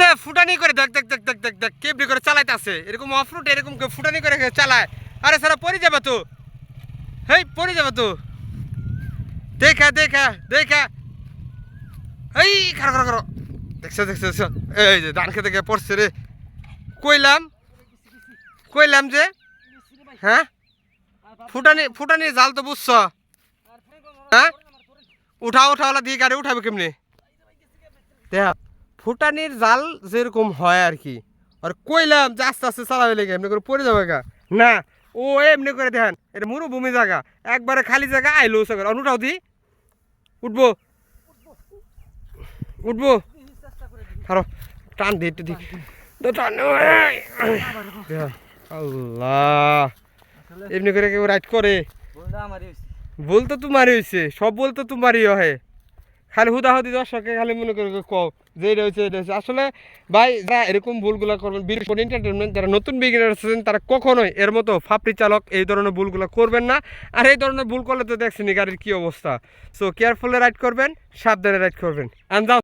আস্তে ফুটানি করে, দেখ দেখ দেখ দেখ দেখ দেখ কেবলি করে চালাইতে আছে? এরকম অফরুট, এরকম ফুটানি করে চালায়? আরে সারা পড়ে যাবে তো। হেই, পড়ে যাবে তো। দেখা দেখা দেখা। এই খারো খারো খারো দেখছ দেখছ দেখছ। এই যে, ধান খেতে গিয়ে পড়ছে রে। কইলাম কইলাম যে হ্যাঁ? ফুটানি ফুটানি জাল তো বুঝছ? হ্যাঁ? উঠা উঠাওয়ালা দিয়ে গাড়ি উঠাবে কেমনি? দেখ। ফুটানির জাল যেরকম হয় আর কি। আর কইলাম যে আস্তে আস্তে চালাবে লেগে এমনি করে পড়ে যাবে গা। না ও এমনি করে দেখেন এটা মরুভূমি জায়গা একবারে খালি জায়গা আইলো সাগর অনুটাও দি। উঠবো। উঠবো। খারো টান দি একটু দি। আল্লাহ। এমনি করে কেউ রাইড করে। ভুল তো তোমারই হয়েছে সব ভুল তো তোমারই হয়। খালি হুদাহুদি দর্শককে খালি মনে করে কও যে এটা হচ্ছে এটা হচ্ছে আসলে ভাই, যারা এরকম ভুলগুলো করবেন বিরোধ এন্টারটেনমেন্ট যারা নতুন বিগিনার আছেন, তারা কখনোই এর মতো ফাপড়ি চালক এই ধরনের ভুলগুলো করবেন না। আর এই ধরনের ভুল করলে তো দেখছেন গাড়ির কী অবস্থা। সো কেয়ারফুলে রাইড করবেন, সাবধানে রাইড করবেন। আন্দাজ